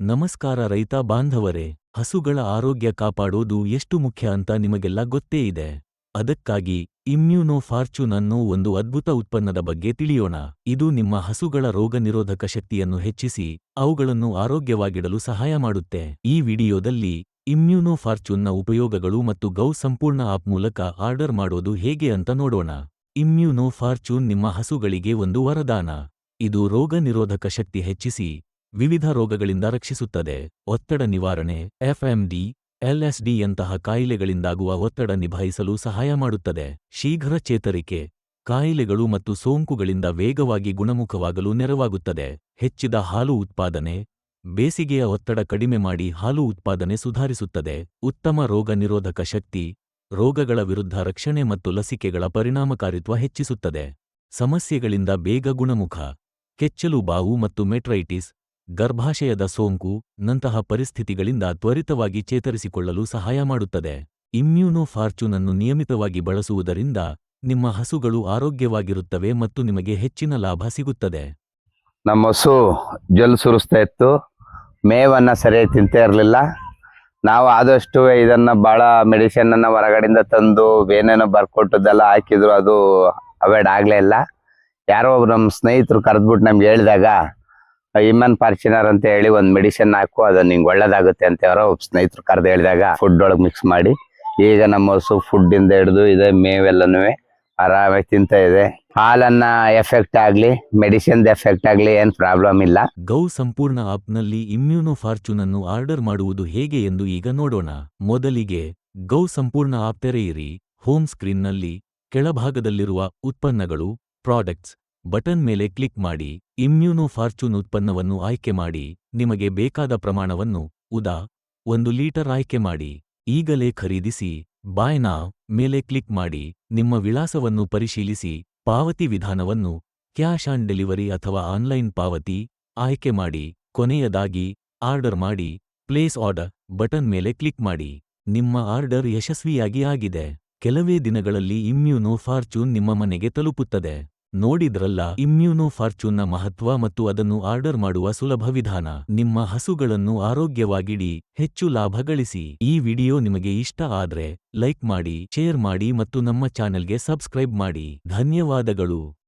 ನಮಸ್ಕಾರ ರೈತ ಬಾಂಧವರೇ, ಹಸುಗಳ ಆರೋಗ್ಯ ಕಾಪಾಡೋದು ಎಷ್ಟು ಮುಖ್ಯ ಅಂತ ನಿಮಗೆಲ್ಲ ಗೊತ್ತೇ ಇದೆ. ಅದಕ್ಕಾಗಿ ಇಮ್ಯೂನೋ ಫಾರ್ಚೂನ್ ಅನ್ನೋ ಒಂದು ಅದ್ಭುತ ಉತ್ಪನ್ನದ ಬಗ್ಗೆ ತಿಳಿಯೋಣ. ಇದು ನಿಮ್ಮ ಹಸುಗಳ ರೋಗ ನಿರೋಧಕ ಶಕ್ತಿಯನ್ನು ಹೆಚ್ಚಿಸಿ, ಅವುಗಳನ್ನು ಆರೋಗ್ಯವಾಗಿಡಲು ಸಹಾಯ ಮಾಡುತ್ತೆ. ಈ ವಿಡಿಯೋದಲ್ಲಿ ಇಮ್ಯೂನೋ ಫಾರ್ಚೂನ್ನ ಉಪಯೋಗಗಳು ಮತ್ತು ಗೌ ಸಂಪೂರ್ಣ ಆಪ್ ಮೂಲಕ ಆರ್ಡರ್ ಮಾಡೋದು ಹೇಗೆ ಅಂತ ನೋಡೋಣ. ಇಮ್ಯೂನೋ ಫಾರ್ಚೂನ್ ನಿಮ್ಮ ಹಸುಗಳಿಗೆ ಒಂದು ವರದಾನ. ಇದು ರೋಗ ನಿರೋಧಕ ಶಕ್ತಿ ಹೆಚ್ಚಿಸಿ ವಿವಿಧ ರೋಗಗಳಿಂದ ರಕ್ಷಿಸುತ್ತದೆ. ಒತ್ತಡ ನಿವಾರಣೆ, ಎಫ್ಎಂಡಿ ಎಲ್ಎಸ್ಡಿಯಂತಹ ಕಾಯಿಲೆಗಳಿಂದಾಗುವ ಒತ್ತಡ ನಿಭಾಯಿಸಲು ಸಹಾಯ ಮಾಡುತ್ತದೆ. ಶೀಘ್ರ ಚೇತರಿಕೆ, ಕಾಯಿಲೆಗಳು ಮತ್ತು ಸೋಂಕುಗಳಿಂದ ವೇಗವಾಗಿ ಗುಣಮುಖವಾಗಲು ನೆರವಾಗುತ್ತದೆ. ಹೆಚ್ಚಿದ ಹಾಲು ಉತ್ಪಾದನೆ, ಬೇಸಿಗೆಯ ಒತ್ತಡ ಕಡಿಮೆ ಮಾಡಿ ಹಾಲು ಉತ್ಪಾದನೆ ಸುಧಾರಿಸುತ್ತದೆ. ಉತ್ತಮ ರೋಗ ನಿರೋಧಕ ಶಕ್ತಿ, ರೋಗಗಳ ವಿರುದ್ಧ ರಕ್ಷಣೆ ಮತ್ತು ಲಸಿಕೆಗಳ ಪರಿಣಾಮಕಾರಿತ್ವ ಹೆಚ್ಚಿಸುತ್ತದೆ. ಸಮಸ್ಯೆಗಳಿಂದ ಬೇಗ ಗುಣಮುಖ, ಕೆಚ್ಚಲು ಬಾವು ಮತ್ತು ಮೆಟ್ರೈಟಿಸ್ ಗರ್ಭಾಶಯದ ಸೋಂಕು ನಂತಹ ಪರಿಸ್ಥಿತಿಗಳಿಂದ ತ್ವರಿತವಾಗಿ ಚೇತರಿಸಿಕೊಳ್ಳಲು ಸಹಾಯ ಮಾಡುತ್ತದೆ. ಇಮ್ಯೂನೋ ಫಾರ್ಚೂನ್ ಅನ್ನು ನಿಯಮಿತವಾಗಿ ಬಳಸುವುದರಿಂದ ನಿಮ್ಮ ಹಸುಗಳು ಆರೋಗ್ಯವಾಗಿರುತ್ತವೆ ಮತ್ತು ನಿಮಗೆ ಹೆಚ್ಚಿನ ಲಾಭ ಸಿಗುತ್ತದೆ. ನಮ್ಮ ಹಸು ಜಲ್ ಸುರಿಸ್ತಾ ಇತ್ತು. ಮೇವನ್ನು ಸರಿಯಾಗಿ ತಿಂತಾ ಇರಲಿಲ್ಲ. ನಾವು ಆದಷ್ಟು ಇದನ್ನು ಭಾಳ ಮೆಡಿಸಿನ್ ಅನ್ನ ಹೊರಗಡೆಯಿಂದ ತಂದು ಏನೇನೋ ಬರ್ಕೊಟ್ಟದ್ದೆಲ್ಲ ಹಾಕಿದ್ರು ಅದು ಅವಾಯ್ಡ್ ಆಗಲೇ ಇಲ್ಲ. ಯಾರೋ ಒಬ್ರು ನಮ್ಮ ಸ್ನೇಹಿತರು ಕರೆದ್ಬಿಟ್ಟು ನಮ್ಗೆ ಹೇಳಿದಾಗ ಇಮನ್ ಪಾರ್ಚಿನರ್ ಅಂತ ಹೇಳಿ ಒಂದು ಮೆಡಿಸಿನ್ ಹಾಕು ಅದು ನಿಂಗೆ ಒಳ್ಳೇದಾಗುತ್ತೆ ಅಂತ ಅವರ ಸ್ನೇಹಿತರು ಕರೆದು ಹೇಳಿದಾಗ ಫುಡ್ ಒಳಗೆ ಮಿಕ್ಸ್ ಮಾಡಿ. ಈಗ ನಮ್ಮ ಹಸು ಫುಡ್ ಇಂದ ಹಿಡಿದು ಇದೆ, ಮೇವೆಲ್ಲನೂ ಆರಾಮಾಗಿ ತಿಂತ ಇದೆ. ಹಾಲನ್ನ ಎಫೆಕ್ಟ್ ಆಗ್ಲಿ ಮೆಡಿಸಿನ್ ಎಫೆಕ್ಟ್ ಆಗ್ಲಿ ಏನ್ ಪ್ರಾಬ್ಲಮ್ ಇಲ್ಲ. ಗೌ ಸಂಪೂರ್ಣ ಆಪ್ನಲ್ಲಿ ಇಮ್ಯೂನೋ ಫಾರ್ಚೂನ್ ಅನ್ನು ಆರ್ಡರ್ ಮಾಡುವುದು ಹೇಗೆ ಎಂದು ಈಗ ನೋಡೋಣ. ಮೊದಲಿಗೆ ಗೌ ಸಂಪೂರ್ಣ ಆಪ್ ತೆರೆಯಿರಿ. ಹೋಮ್ ಸ್ಕ್ರೀನ್ನಲ್ಲಿ ಕೆಳಭಾಗದಲ್ಲಿರುವ ಉತ್ಪನ್ನಗಳು, ಪ್ರಾಡಕ್ಟ್ಸ್ ಬಟನ್ ಮೇಲೆ ಕ್ಲಿಕ್ ಮಾಡಿ ಇಮ್ಯೂನೋ ಫಾರ್ಚೂನ್ ಉತ್ಪನ್ನವನ್ನು ಆಯ್ಕೆ ಮಾಡಿ ನಿಮಗೆ ಬೇಕಾದ ಪ್ರಮಾಣವನ್ನು, ಉದಾ, ಒಂದು ಲೀಟರ್ ಆಯ್ಕೆ ಮಾಡಿ. ಈಗಲೇ ಖರೀದಿಸಿ ಬಾಯ್ ನಾವ್ ಮೇಲೆ ಕ್ಲಿಕ್ ಮಾಡಿ, ನಿಮ್ಮ ವಿಳಾಸವನ್ನು ಪರಿಶೀಲಿಸಿ, ಪಾವತಿ ವಿಧಾನವನ್ನು ಕ್ಯಾಶ್ ಆನ್ ಡೆಲಿವರಿ ಅಥವಾ ಆನ್ಲೈನ್ ಪಾವತಿ ಆಯ್ಕೆ ಮಾಡಿ, ಕೊನೆಯದಾಗಿ ಆರ್ಡರ್ ಮಾಡಿ, ಪ್ಲೇಸ್ ಆರ್ಡರ್ ಬಟನ್ ಮೇಲೆ ಕ್ಲಿಕ್ ಮಾಡಿ. ನಿಮ್ಮ ಆರ್ಡರ್ ಯಶಸ್ವಿಯಾಗಿ ಆಗಿದೆ. ಕೆಲವೇ ದಿನಗಳಲ್ಲಿ ಇಮ್ಯೂನೋ ಫಾರ್ಚೂನ್ ನಿಮ್ಮ ಮನೆಗೆ ತಲುಪುತ್ತದೆ. ನೋಡಿದ್ರಲ್ಲ, ಇಮ್ಯೂನೋ ಫಾರ್ಚೂನ್ನ ಮಹತ್ವ ಮತ್ತು ಅದನ್ನು ಆರ್ಡರ್ ಮಾಡುವ ಸುಲಭ ವಿಧಾನ. ನಿಮ್ಮ ಹಸುಗಳನ್ನು ಆರೋಗ್ಯವಾಗಿಡಿ, ಹೆಚ್ಚು ಲಾಭ ಗಳಿಸಿ. ಈ ವಿಡಿಯೋ ನಿಮಗೆ ಇಷ್ಟ ಆದ್ರೆ, ಲೈಕ್ ಮಾಡಿ, ಶೇರ್ ಮಾಡಿ ಮತ್ತು ನಮ್ಮ ಚಾನೆಲ್ಗೆ ಸಬ್ಸ್ಕ್ರೈಬ್ ಮಾಡಿ. ಧನ್ಯವಾದಗಳು.